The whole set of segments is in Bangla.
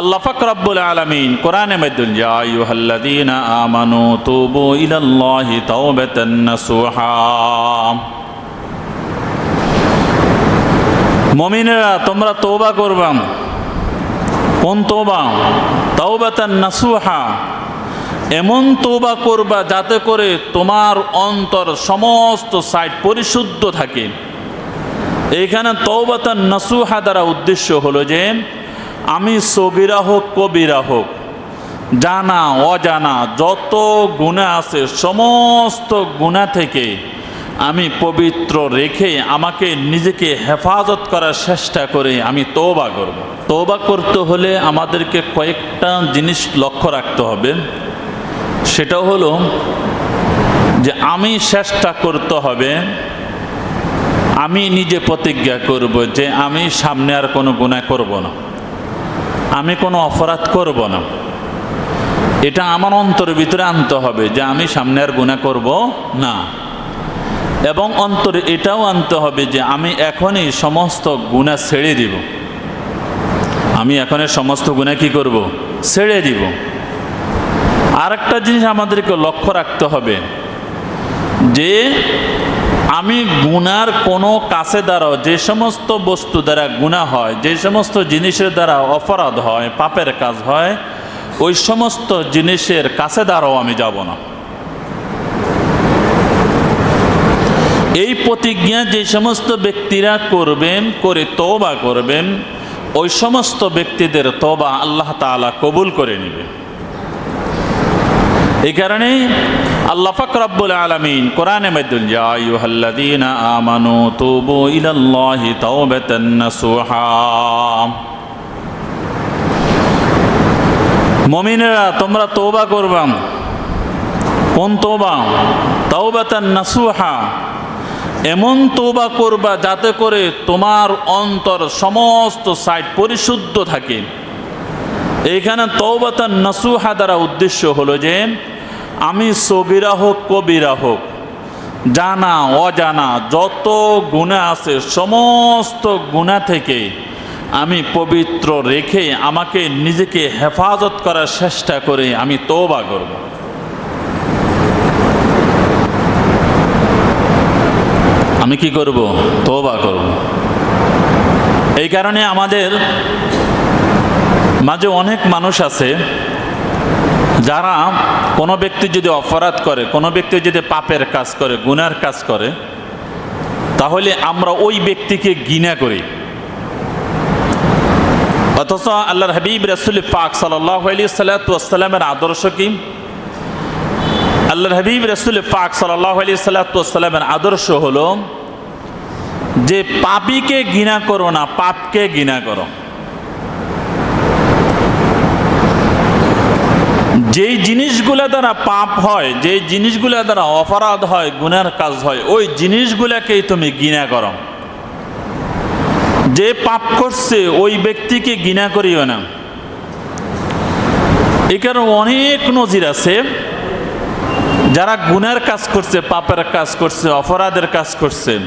আল্লাহ ফাকরাব্বুল আলামিন কোরআনে মাইদুল ইয়া আইয়ুহাল্লাযীনা আমানু তুবু ইলাল্লাহি তাওবাতান নাসুহা। মুমিনেরা, তোমরা তওবা করবা। কোন তওবা? তাওবাতান নাসুহা। এমন তওবা করবা যাতে করে তোমার অন্তর সমস্ত সাইড পরিশুদ্ধ থাকে। এইখানে তওবাতান নাসুহা দ্বারা উদ্দেশ্য হলো যে আমি সগিরা হোক, কবিরা হোক, জানা, অজানা, যত গুণা আছে, সমস্ত গুণা থেকে আমি পবিত্র রেখে আমাকে নিজেকে হেফাজত করার চেষ্টা করে আমি তৌবা করব। তৌবা করতে হলে আমাদেরকে কয়েকটা জিনিস লক্ষ্য রাখতে হবে সেটা হলো যে আমি চেষ্টা করতে হবে, আমি নিজে প্রতিজ্ঞা করব যে আমি সামনে আর কোনো গুণা করব না আমি কোনো অপরাধ করব না। এটা আমার অন্তরের ভিতরে আনতে হবে যে আমি সামনে আর গুণা করব না। এবং অন্তরে এটাও আনতে হবে যে আমি এখনই সমস্ত গুণা ছেড়ে দিব। আমি এখনই সমস্ত গুণা কি করব? ছেড়ে দিব। আর একটা জিনিস আমাদেরকে লক্ষ্য রাখতে হবে যে আমি গুনার কোনো কাছে দ্বারাও যে সমস্ত বস্তু দ্বারা গুণা হয়, যে সমস্ত জিনিসের দ্বারা অপরাধ হয়, পাপের কাজ হয়, ওই সমস্ত জিনিসের কাছে দ্বারাও আমি যাব না। এই প্রতিজ্ঞা যে সমস্ত ব্যক্তিরা করবেন, করে তওবা করবেন, ওই সমস্ত ব্যক্তিদের তওবা আল্লাহ তাআলা কবুল করে নেবে। এই কারণেই আল্লাহ ফাকরাব্বুল আলামিন কোরআনে মাইদুল ইয়া আইয়ুহাল্লাযীনা আমানু তুবু ইলাল্লাহি তাওবাতান নাসুহা। মুমিনেরা, তোমরা তওবা করবা। কোন তওবা? তাওবাতান নাসুহা। এমন তওবা করবা যাতে করে তোমার অন্তর সমস্ত সাইড পরিশুদ্ধ থাকে। এইখানে তৌবাতান নাসুহা দ্বারা উদ্দেশ্য হলো যে আমি সবিরা হোক, কবিরা হোক, জানা, অজানা, যত গুণা আছে, সমস্ত গুণা থেকে আমি পবিত্র রেখে আমাকে নিজেকে হেফাজত করার চেষ্টা করে আমি তৌবা করব। আমি কি করব? তৌবা করব। এই কারণে আমাদের মাঝে অনেক মানুষ আছে যারা কোনো ব্যক্তি যদি অপরাধ করে, কোনো ব্যক্তি যদি পাপের কাজ করে, গুনার কাজ করে, তাহলে আমরা ওই ব্যক্তিকে ঘৃণা করি। অথচ আল্লাহর হাবিব রসুল পাক সাল্লাহ আলী সাল্লাতামের আদর্শ কি? আল্লাহর হাবিব রসুল পাক সাল্লাহ আলী সাল্লাতামের আদর্শ হলো যে পাপিকে ঘৃণা করো না, পাপকে ঘৃণা করো। যেই জিনিসগুলো দ্বারা পাপ হয়, যেই জিনিসগুলো দ্বারা অপরাধ হয়, গুনার কাজ হয়, ওই জিনিসগুলোকেই তুমি ঘৃণা করো। যে পাপ করছে, ওই ব্যক্তিকে ঘৃণা করিও না। এখানে অনেক নজির আছে। যারা গুনার কাজ করছে, পাপের কাজ করছে, অপরাধের কাজ করছে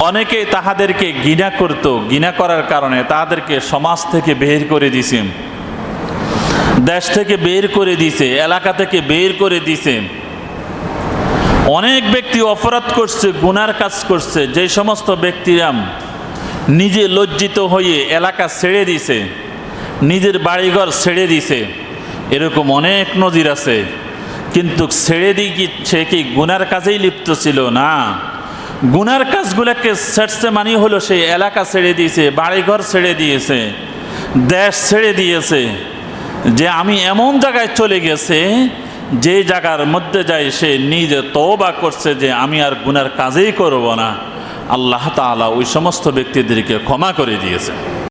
অনেকে তাহাদেরকে ঘৃণা করতো, ঘৃণা করার কারণে তাদেরকে সমাজ থেকে বের করে দিছে। দেশ থেকে বের করে দিছে, এলাকা থেকে বের করে দিছে। অনেক ব্যক্তি অপরাধ করছে, গুনার কাজ করছে, যে সমস্ত ব্যক্তিরা নিজে লজ্জিত হয়ে এলাকা ছেড়ে দিছে, নিজের বাড়িঘর ছেড়ে দিছে, এরকম অনেক নজির আছে। কিন্তু ছেড়ে দিয়ে সে কি গুনার কাজেই লিপ্ত ছিল? না। গুনার কাজগুলোকে ছেড়ছে মানে হলো সে এলাকা ছেড়ে দিয়েছে, বাড়িঘর ছেড়ে দিয়েছে, দেশ ছেড়ে দিয়েছে। যে আমি এমন জায়গায় চলে গেছে, যে জায়গার মধ্যে যায় সে নিজে তওবা করছে যে আমি আর গুনার কাজেই করব না। আল্লাহ তালা ওই সমস্ত ব্যক্তিদেরকে ক্ষমা করে দিয়েছে